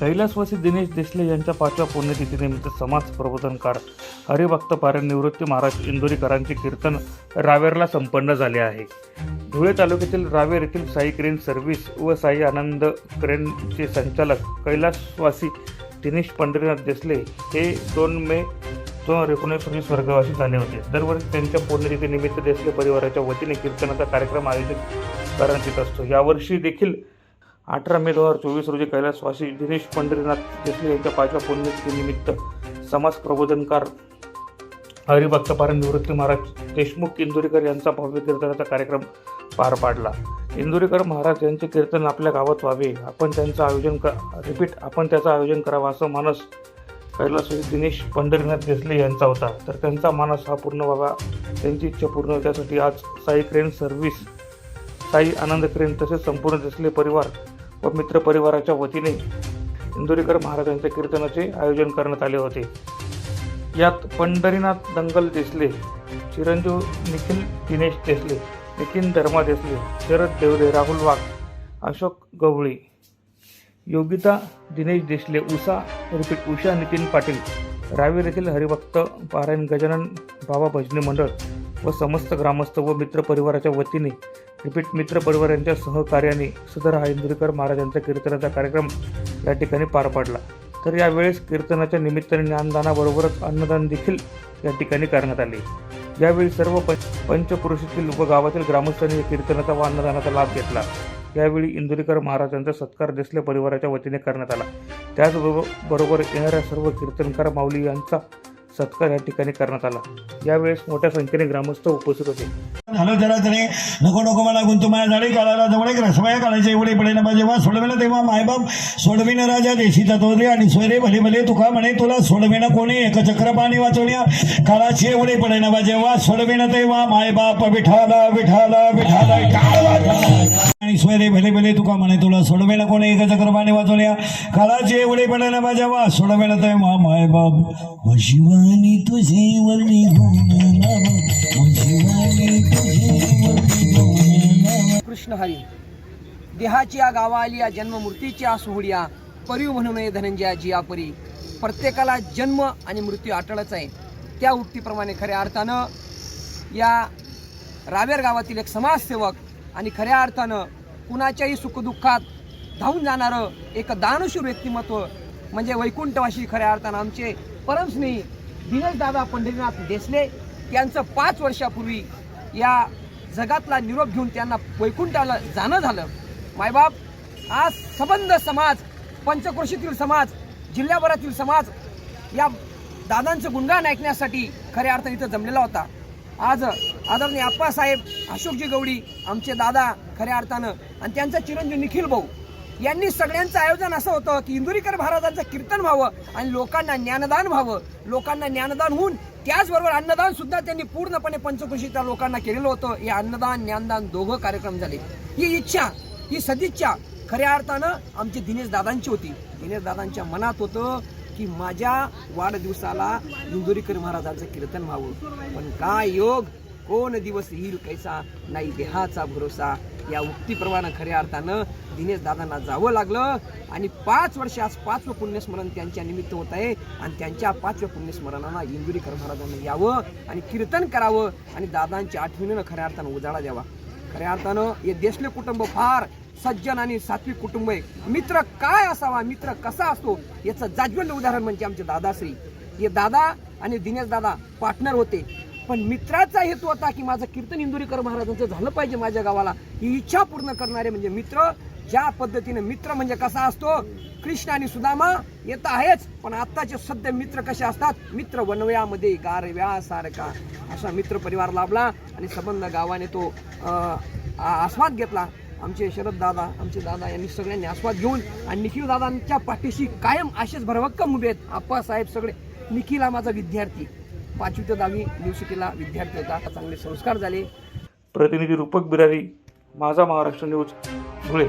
कैलासवासी दिनेश देशले यांच्या पाचव्या पुण्यतिथीनिमित्त समाज प्रबोधनकार हरिभक्त पारण निवृत्ती महाराज इंदोरीकरांचे कीर्तन रावेरला संपन्न झाले आहे. धुळे तालुक्यातील रावेर येथील साई क्रेन सर्व्हिस व साई आनंद क्रेनचे संचालक कैलासवासी दिनेश पंढरीनाथ देसले हे दोन मे दोन हजार एकोणीस रोजी स्वर्गवासी झाले होते. दरवर्षी त्यांच्या पुण्यतिथीनिमित्त देसले परिवाराच्या वतीने कीर्तनाचा कार्यक्रम आयोजित करण्यात येत असतो. यावर्षी देखील अठरा मे दोन हजार चोवीस रोजी कैलासवासी दिनेश पंढरीनाथ देसले यांच्या पाचव्या पुण्यतिथीनिमित्त समाज प्रबोधनकार हरिभक्तपारण निवृत्ती महाराज देशमुख इंदुरीकर यांचा भव्य कीर्तनाचा कार्यक्रम पार पाडला. इंदुरीकर महाराज यांचे कीर्तन आपल्या गावात व्हावे. आपण त्यांचं आयोजन क रिपीट आपण त्याचं आयोजन करावं असं मानस कैलासवासी दिनेश पंढरीनाथ देसले यांचा होता. तर त्यांचा मानस हा पूर्ण व्हावा. त्यांची इच्छा पूर्ण होण्यासाठी आज Sai crane service Sai Anand crane तसेच संपूर्ण देसले परिवार व मित्र परिवाराच्या वतीने इंदुरीकर महाराजांच्या कीर्तनाचे आयोजन करण्यात आले होते. यात पंढरीनाथ दंगल देसले चिरंजीव निखिल दिनेश देसले नितीन धर्मा देसले शरद देवरे राहुल वाघ अशोक गवळी योगिता दिनेश देशले उषा रिपीट उषा नितीन पाटील रावेर येथील हरिभक्त पारायण गजानन बाबा भजनी मंडळ व समस्त ग्रामस्थ व मित्र परिवाराच्या वतीने रिपीट मित्र परिवार यांच्या सहकार्याने सदर हा इंदुरीकर कीर्तनाचा कार्यक्रम या ठिकाणी पार पाडला. तर यावेळेस कीर्तनाच्या निमित्ताने ज्ञानदानाबरोबरच अन्नदान देखील या ठिकाणी करण्यात आले. यावेळी सर्व पंच पंचपुरुषातील व गावातील ग्रामस्थांनी कीर्तनाचा व अन्नदानाचा लाभ घेतला. यावेळी इंदुरीकर महाराजांचा सत्कार देसले परिवाराच्या वतीने करण्यात आला. त्याचबरोबर बरोबर येणाऱ्या सर्व कीर्तनकार माऊली यांचा सत्कार या ठिकाणी करण्यात आला. यावेळेस मोठ्या संख्येने ग्रामस्थ उपस्थित होते. झालं जरा तरी नको नको मला गुंतुमाया माया झाडी काढायला जवळ एक रसमाया काढायचे एवढे पडे ना जेव्हा सोडविलं तेव्हा मायबाप सोडविन राजा देशी तत्वरे आणि सोयरे भले भले तुका म्हणे तुला सोडविन कोणी? एक चक्र पाणी वाचवण्या काळाचे एवढे पडे ना जेव्हा सोडविन तेव्हा मायबाप विठाला विठाला विठाला. टाळ भले भले तुका म्हणे तुला सोडवेला कोणी एक चक्रमाने वाचवल्या. काळाचे एवढे पडे ना माझ्या वा तेव्हा मायबाप शिवानी माय वर्णी शिवानी तुझे वर्णी कृष्ण हरी देहाची या गावाली या जन्ममूर्तीची या सोहळ्या परिव म्हणून धनंजयाची या परी प्रत्येकाला जन्म आणि मृत्यू अटळच आहे. त्या उक्तीप्रमाणे खऱ्या अर्थानं या रावेर गावातील एक समाजसेवक आणि खऱ्या अर्थानं कुणाच्याही सुखदुःखात धावून जाणारं एक दानशूर व्यक्तिमत्व म्हणजे वैकुंठवाशी खऱ्या अर्थानं आमचे परमस्नेही दिनेशदादा पंढरीनाथ देसले यांचं पाच वर्षापूर्वी या जगातला निरोप घेऊन त्यांना वैकुंठाला जाणं झालं. मायबाप आज सबंध समाज पंचक्रोशीतील समाज जिल्ह्याभरातील समाज या दादांचं गुणगान ऐकण्यासाठी खऱ्या अर्थाने इथं जमलेला होता. आज आदरणीय आप्पासाहेब अशोकजी गवडी आमचे दादा खऱ्या अर्थानं आणि त्यांचा चिरंजीव निखिल भाऊ यांनी सगळ्यांचं आयोजन असं होतं की इंदुरीकर महाराजांचं कीर्तन व्हावं आणि लोकांना ज्ञानदान व्हावं. लोकांना ज्ञानदान होऊन त्याचबरोबर अन्नदान सुद्धा त्यांनी पूर्णपणे पंचकृषीच्या लोकांना केलेलं होतं. हे अन्नदान ज्ञानदान दोघं कार्यक्रम झाले. ही इच्छा ही सदिच्छा खऱ्या अर्थानं आमची दिनेश दादांची होती. दिनेश दादांच्या मनात होतं की माझ्या वाढदिवसाला इंदुरीकर महाराजांचं कीर्तन व्हावं. पण काय योग? कोण दिवस येईल कैसा? नाही देहाचा भरोसा. या उक्तीप्रमाणे खऱ्या अर्थानं दिनेश दादांना जावं लागलं आणि पाच वर्ष आज पाचवं पुण्यस्मरण त्यांच्या निमित्त होत आहे आणि त्यांच्या पाचव्या पुण्यस्मरणाला इंदुरीकर महाराजांना यावं आणि कीर्तन करावं आणि दादांच्या आठवणीनं खऱ्या अर्थानं उजाळा द्यावा. खऱ्या अर्थानं हे देशले कुटुंब फार सज्जन आणि सात्विक कुटुंब आहे. मित्र काय असावा? मित्र कसा असतो? याचं जाज्वल्य उदाहरण म्हणजे आमचे दादाश्री. हे दादा आणि दिनेश दादा पार्टनर होते. पण मित्राचा हेतू होता की माझं कीर्तन इंदुरीकर महाराजांचं झालं पाहिजे माझ्या गावाला. ही इच्छा पूर्ण करणारे म्हणजे मित्र ज्या पद्धतीने मित्र म्हणजे कसा असतो? कृष्ण आणि सुदामा येत आहेच पण आत्ताचे सध्या मित्र कसे असतात? मित्र वनवयामध्ये गारव्यासारखा. असा मित्र परिवार लाभला आणि संबंध गावाने तो आस्वाद घेतला. आमचे शरद दादा आमचे दादा यांनी सगळ्यांनी आस्वाद घेऊन आणि निखिल दादांच्या पाठीशी कायम असेच भरभक्कम उभे आहेत. आप्पासाहेब सगळे निखिला माझा विद्यार्थी. पाचवी ते दहावी दिवशीला विद्यार्थी होता. चांगले संस्कार झाले. प्रतिनिधी रूपक बिरारी माझा महाराष्ट्र न्यूज धुळे.